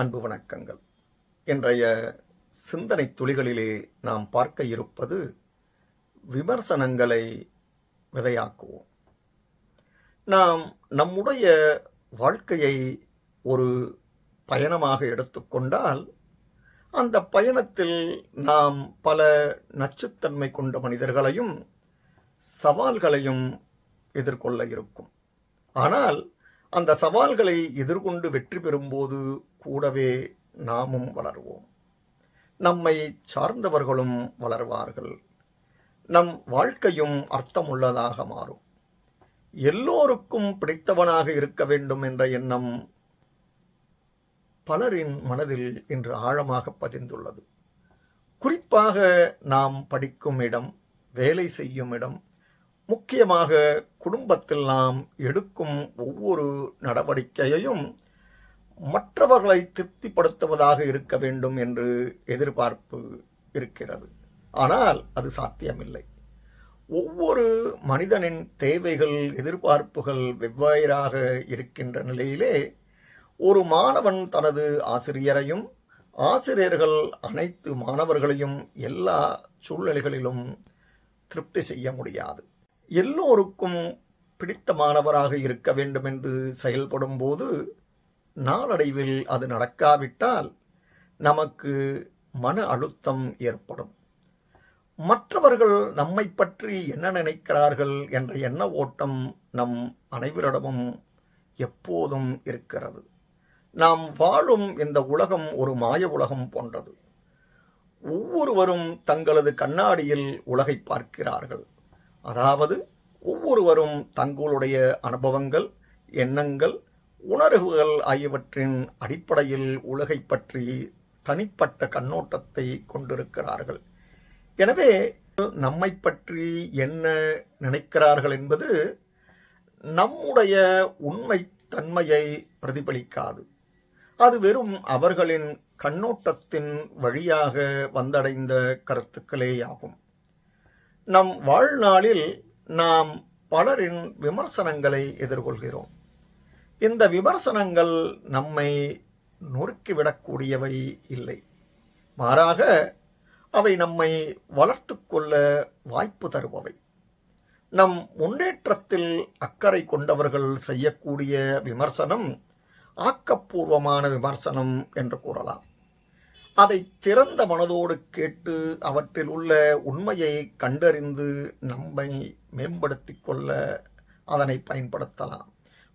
அன்பு வணக்கங்கள். இன்றைய சிந்தனை துளிகளிலே நாம் பார்க்க இருப்பது விமர்சனங்களை விதையாக்குவோம். நாம் நம்முடைய வாழ்க்கையை ஒரு பயணமாக எடுத்துக்கொண்டால் அந்த பயணத்தில் நாம் பல நச்சுத்தன்மை கொண்ட மனிதர்களையும் சவால்களையும் எதிர்கொள்ள இருக்கும். ஆனால் அந்த சவால்களை எதிர்கொண்டு வெற்றி பெறும்போது கூடவே நாமும் வளருவோம். நம்மை சார்ந்தவர்களும் வளர்வார்கள். நம் வாழ்க்கையும் அர்த்தமுள்ளதாக மாறும். எல்லோருக்கும் பிடித்தவனாக இருக்க வேண்டும் என்ற எண்ணம் பலரின் மனதில் இன்று ஆழமாக பதிந்துள்ளது. குறிப்பாக நாம் படிக்கும் இடம் வேலை செய்யும் இடம் முக்கியமாக குடும்பத்தில் நாம் எடுக்கும் ஒவ்வொரு நடவடிக்கையையும் மற்றவர்களை திருப்திப்படுத்துவதாக இருக்க வேண்டும் என்று எதிர்பார்ப்பு இருக்கிறது. ஆனால் அது சாத்தியமில்லை. ஒவ்வொரு மனிதனின் தேவைகள் எதிர்பார்ப்புகள் வெவ்வேறாக இருக்கின்ற நிலையிலே ஒரு மாணவன் தனது ஆசிரியரையும் ஆசிரியர்கள் அனைத்து மாணவர்களையும் எல்லா சூழ்நிலைகளிலும் திருப்தி செய்ய முடியாது. எல்லோருக்கும் பிடித்த மாணவராக இருக்க வேண்டும் என்று செயல்படும் போது நாளடைவில் அது நடக்காவிட்டால் நமக்கு மன அழுத்தம் ஏற்படும். மற்றவர்கள் நம்மை பற்றி என்ன நினைக்கிறார்கள் என்ற எண்ண ஓட்டம் நம் அனைவரிடமும் எப்போதும் இருக்கிறது. நாம் வாழும் இந்த உலகம் ஒரு மாய உலகம் போன்றது. ஒவ்வொருவரும் தங்களது கண்ணாடியில் உலகை பார்க்கிறார்கள். அதாவது ஒவ்வொருவரும் தங்களுடைய அனுபவங்கள் எண்ணங்கள் உணர்வுகள் ஆகியவற்றின் அடிப்படையில் உலகை பற்றி தனிப்பட்ட கண்ணோட்டத்தை கொண்டிருக்கிறார்கள். எனவே நம்மை பற்றி என்ன நினைக்கிறார்கள் என்பது நம்முடைய உண்மை தன்மையை பிரதிபலிக்காது. அது வெறும் அவர்களின் கண்ணோட்டத்தின் வழியாக வந்தடைந்த கருத்துக்களேயாகும். நம் வாழ்நாளில் நாம் பலரின் விமர்சனங்களை எதிர்கொள்கிறோம். இந்த விமர்சனங்கள் நம்மை நொறுக்கிவிடக்கூடியவை இல்லை. மாறாக அவை நம்மை வளர்த்து கொள்ள வாய்ப்பு தருபவை. நம் முன்னேற்றத்தில் அக்கறை கொண்டவர்கள் செய்யக்கூடிய விமர்சனம் ஆக்கப்பூர்வமான விமர்சனம் என்று கூறலாம். அதை திறந்த மனதோடு கேட்டு அவற்றில் உள்ள உண்மையை கண்டறிந்து நம்மை மேம்படுத்திக் கொள்ள அதனை பயன்படுத்தலாம்.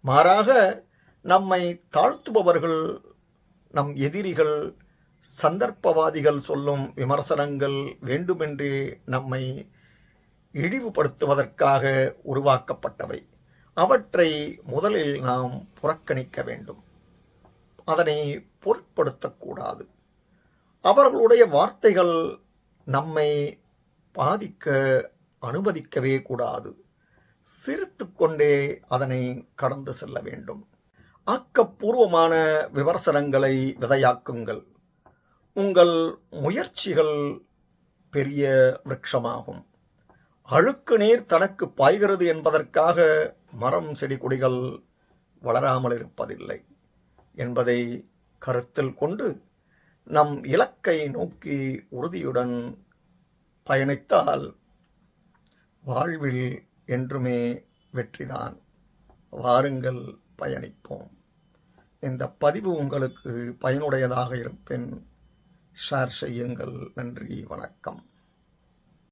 மாறாக நம்மை தாழ்த்துபவர்கள் நம் எதிரிகள் சந்தர்ப்பவாதிகள் சொல்லும் விமர்சனங்கள் வேண்டுமென்றே நம்மை இழிவுபடுத்துவதற்காக உருவாக்கப்பட்டவை. அவற்றை முதலில் நாம் புறக்கணிக்க வேண்டும். அதனை பொருட்படுத்தக்கூடாது. அவர்களுடைய வார்த்தைகள் நம்மை பாதிக்க அனுமதிக்கவே கூடாது. சிரித்து கொண்டே அதனை கடந்து செல்ல வேண்டும். ஆக்கப்பூர்வமான விமர்சனங்களை விதையாக்குங்கள். உங்கள் முயற்சிகள் பெரிய விரக்ஷமாகும். அழுக்கு நீர் தனக்கு பாய்கிறது என்பதற்காக மரம் செடி கொடிகள் வளராமல் இருப்பதில்லை என்பதை கருத்தில் கொண்டு நம் இலக்கை நோக்கி உறுதியுடன் பயணித்தால் வாழ்வில் என்றுமே வெற்றிதான். வாருங்கள் பயணிப்போம். இந்த பதிவு உங்களுக்கு பயனுடையதாக இருப்பின். ஷேர் செய்யுங்கள். நன்றி வணக்கம்.